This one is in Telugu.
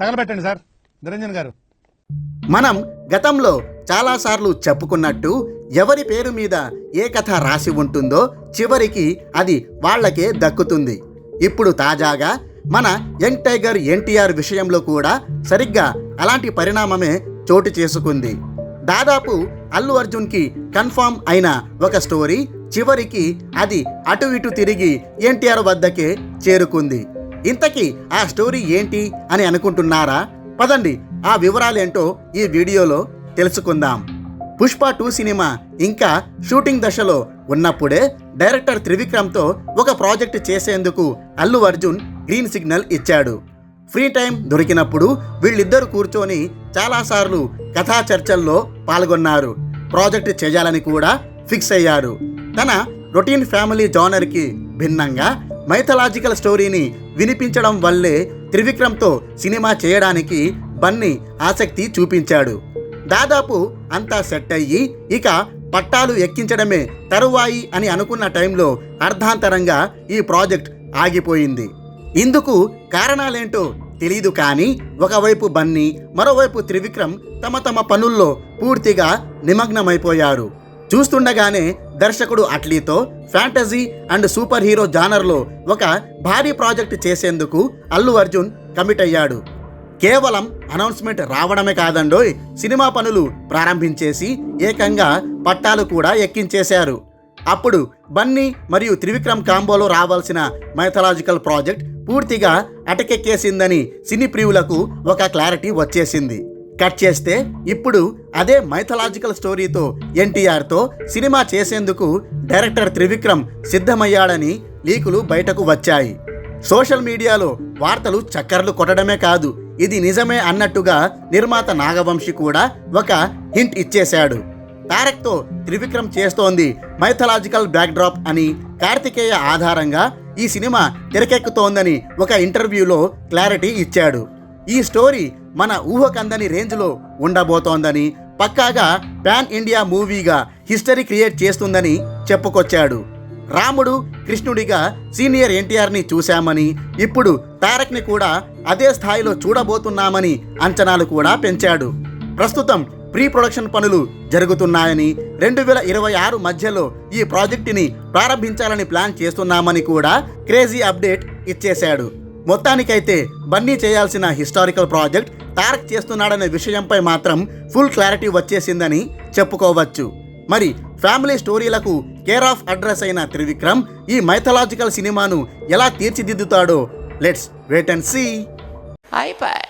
తగలబెట్టండి సార్. నిరంజన్ గారు. మనం గతంలో చాలాసార్లు చెప్పుకున్నట్టు ఎవరి పేరు మీద ఏ కథ రాసి ఉంటుందో చివరికి అది వాళ్ళకే దక్కుతుంది. ఇప్పుడు తాజాగా మన యంగ్ టైగర్ ఎన్టీఆర్ విషయంలో కూడా సరిగ్గా అలాంటి పరిణామమే చోటు చేసుకుంది. దాదాపు అల్లు అర్జున్కి కన్ఫామ్ అయిన ఒక స్టోరీ చివరికి అది అటు ఇటు తిరిగి ఎన్టీఆర్ వద్దకే చేరుకుంది. ఇంతకీ ఆ స్టోరీ ఏంటి అని అనుకుంటున్నారా? పదండి ఆ వివరాలేంటో ఈ వీడియోలో తెలుసుకుందాం. పుష్ప టూ సినిమా ఇంకా షూటింగ్ దశలో ఉన్నప్పుడే డైరెక్టర్ త్రివిక్రమ్తో ఒక ప్రాజెక్ట్ చేసేందుకు అల్లు అర్జున్ గ్రీన్ సిగ్నల్ ఇచ్చాడు. ఫ్రీ టైం దొరికినప్పుడు వీళ్ళిద్దరు కూర్చొని చాలాసార్లు కథా చర్చల్లో పాల్గొన్నారు. ప్రాజెక్ట్ చేయాలని కూడా ఫిక్స్ అయ్యారు. తన రొటీన్ ఫ్యామిలీ జానర్కి భిన్నంగా మైథలాజికల్ స్టోరీని వినిపించడం వల్లే త్రివిక్రమ్తో సినిమా చేయడానికి బన్నీ ఆసక్తి చూపించాడు. దాదాపు అంతా సెట్ అయ్యి ఇక పట్టాలు ఎక్కించడమే తరువాయి అని అనుకున్న టైంలో అర్ధాంతరంగా ఈ ప్రాజెక్ట్ ఆగిపోయింది. ఇందుకు కారణాలేంటో తెలీదు కానీ ఒకవైపు బన్నీ మరోవైపు త్రివిక్రమ్ తమ తమ పనుల్లో పూర్తిగా నిమగ్నమైపోయారు. చూస్తుండగానే దర్శకుడు అట్లీతో ఫ్యాంటజీ అండ్ సూపర్ హీరో జానర్లో ఒక భారీ ప్రాజెక్ట్ చేసేందుకు అల్లు అర్జున్ కమిట్ అయ్యాడు. కేవలం అనౌన్స్మెంట్ రావడమే కాదండోయ్ సినిమా పనులు ప్రారంభించేసి ఏకంగా పట్టాలు కూడా ఎక్కించేశారు. అప్పుడు బన్నీ మరియు త్రివిక్రమ్ కాంబోలో రావాల్సిన మైథలాజికల్ ప్రాజెక్ట్ పూర్తిగా అటకెక్కేసిందని సినీ ప్రియులకు ఒక క్లారిటీ వచ్చేసింది. కట్ చేస్తే ఇప్పుడు అదే మైథలాజికల్ స్టోరీతో ఎన్టీఆర్తో సినిమా చేసేందుకు డైరెక్టర్ త్రివిక్రమ్ సిద్ధమయ్యాడని లీకులు బయటకు వచ్చాయి. సోషల్ మీడియాలో వార్తలు చక్కర్లు కొట్టడమే కాదు ఇది నిజమే అన్నట్టుగా నిర్మాత నాగవంశి కూడా ఒక హింట్ ఇచ్చేశాడు. తారక్తో త్రివిక్రమ్ చేస్తోంది మైథలాజికల్ బ్యాక్డ్రాప్ అని కార్తికేయ ఆధారంగా ఈ సినిమా తెరకెక్కుతోందని ఒక ఇంటర్వ్యూలో క్లారిటీ ఇచ్చాడు. ఈ స్టోరీ మన ఊహకందని రేంజ్లో ఉండబోతోందని పక్కాగా పాన్ ఇండియా మూవీగా హిస్టరీ క్రియేట్ చేస్తుందని చెప్పుకొచ్చాడు. రాముడు కృష్ణుడిగా సీనియర్ ఎన్టీఆర్ని చూశామని ఇప్పుడు తారక్ని కూడా అదే స్థాయిలో చూడబోతున్నామని అంచనాలు కూడా పెంచాడు. ప్రస్తుతం ప్రీ ప్రొడక్షన్ పనులు జరుగుతున్నాయని రెండు వేల ఇరవై ఆరు మధ్యలో ఈ ప్రాజెక్టుని ప్రారంభించాలని ప్లాన్ చేస్తున్నామని కూడా క్రేజీ అప్డేట్ ఇచ్చేశాడు. మొత్తానికైతే బన్నీ చేయాల్సిన హిస్టారికల్ ప్రాజెక్ట్ తారక్ చేస్తున్నాడనే విషయంపై మాత్రం ఫుల్ క్లారిటీ వచ్చేసిందని చెప్పుకోవచ్చు. మరి ఫ్యామిలీ స్టోరీలకు కేర్ ఆఫ్ అడ్రస్ అయిన త్రివిక్రమ్ ఈ మైథలాజికల్ సినిమాను ఎలా తీర్చిదిద్దుతాడో లెట్స్ వెయిట్ అండ్ సీ. అయిపోయి